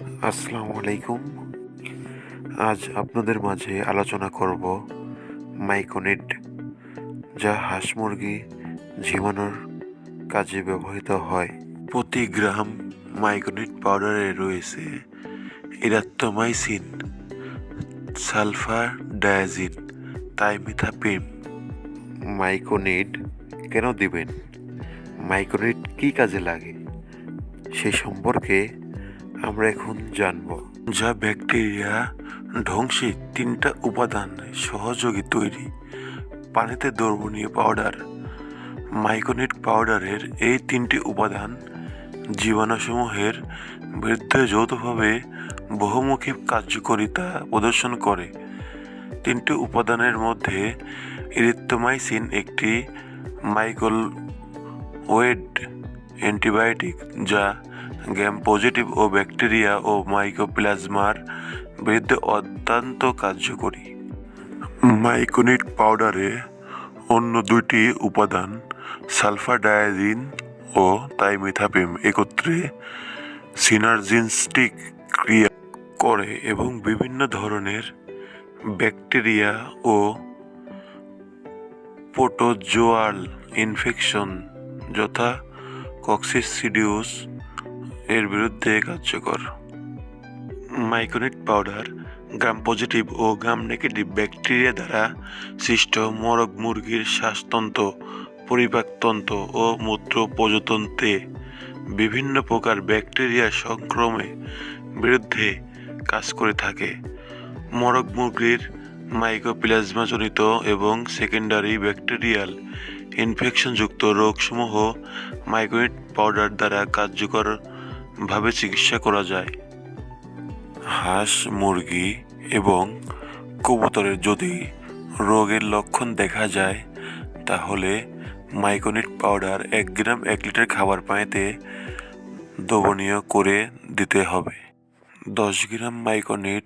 আসসালামু আলাইকুম। আজ আপনাদের মাঝে আলোচনা করব মাইকোনেট যা হাঁস মুরগি ঝিমানোর কাজে ব্যবহৃত হয়। প্রতি গ্রাম মাইকোনেট পাউডারে রয়েছে ইরাত্তোমাইসিন সালফার ডায়াজিন তাইমিথাপিম মাইকোনেট কেন দিবেন? মাইকোনেট কী কাজে লাগে? সে সম্পর্কে আমরা এখন জানব যা ব্যাকটেরিয়া, ধ্বংসে তিনটা উপাদান সহযোগী তৈরি। পানিতে দ্রবণীয় পাউডার মাইকোনেট পাউডারের এই তিনটি উপাদান জীবাণুসমূহের বিরুদ্ধে যৌথভাবে বহুমুখী কার্যকারিতা প্রদর্শন করে। তিনটি উপাদানের মধ্যে ইরিত্রোমাইসিন একটি মাইকোল ওয়েড অ্যান্টিবায়োটিক যা গ্যাম পজিটিভ ও ব্যাকটেরিয়া ও মাইকোপ্লাজমার বিরুদ্ধে অত্যন্ত কার্যকরী। মাইকোনিট পাউডারে অন্য দুইটি উপাদান সালফার ডায়াজিন ও তাইমিথাপিম একত্রে সিনার্জিনস্টিক ক্রিয়া করে এবং বিভিন্ন ধরনের ব্যাকটেরিয়া ও পোটোজোয়াল ইনফেকশন, যথা কক্সিসিডিউস এর বিরুদ্ধে কার্যকর। মাইকোনেট পাউডার, গ্রাম পজিটিভ ও গ্রাম নেগেটিভ ব্যাকটেরিয়া দ্বারা সৃষ্ট মরগ মুরগির শ্বাসতন্ত্র, পরিপাকতন্ত্র ও মূত্র প্রজতন্ত্রে বিভিন্ন প্রকার ব্যাকটেরিয়া সংক্রমে বিরুদ্ধে কাজ করে থাকে। মরগ মুরগির মাইকোপ্লাজমাজনিত এবং সেকেন্ডারি ব্যাকটেরিয়াল ইনফেকশনযুক্ত রোগসমূহ মাইকোনেট পাউডার দ্বারা কার্যকরভাবে চিকিৎসা করা যায়। হাঁস, মুরগি এবং কবুতরের যদি রোগের লক্ষণ দেখা যায়, তাহলে মাইকোনিট পাউডার এক গ্রাম এক লিটার খাবার পানিতে দ্রবণীয় করে দিতে হবে। দশ গ্রাম মাইকোনেট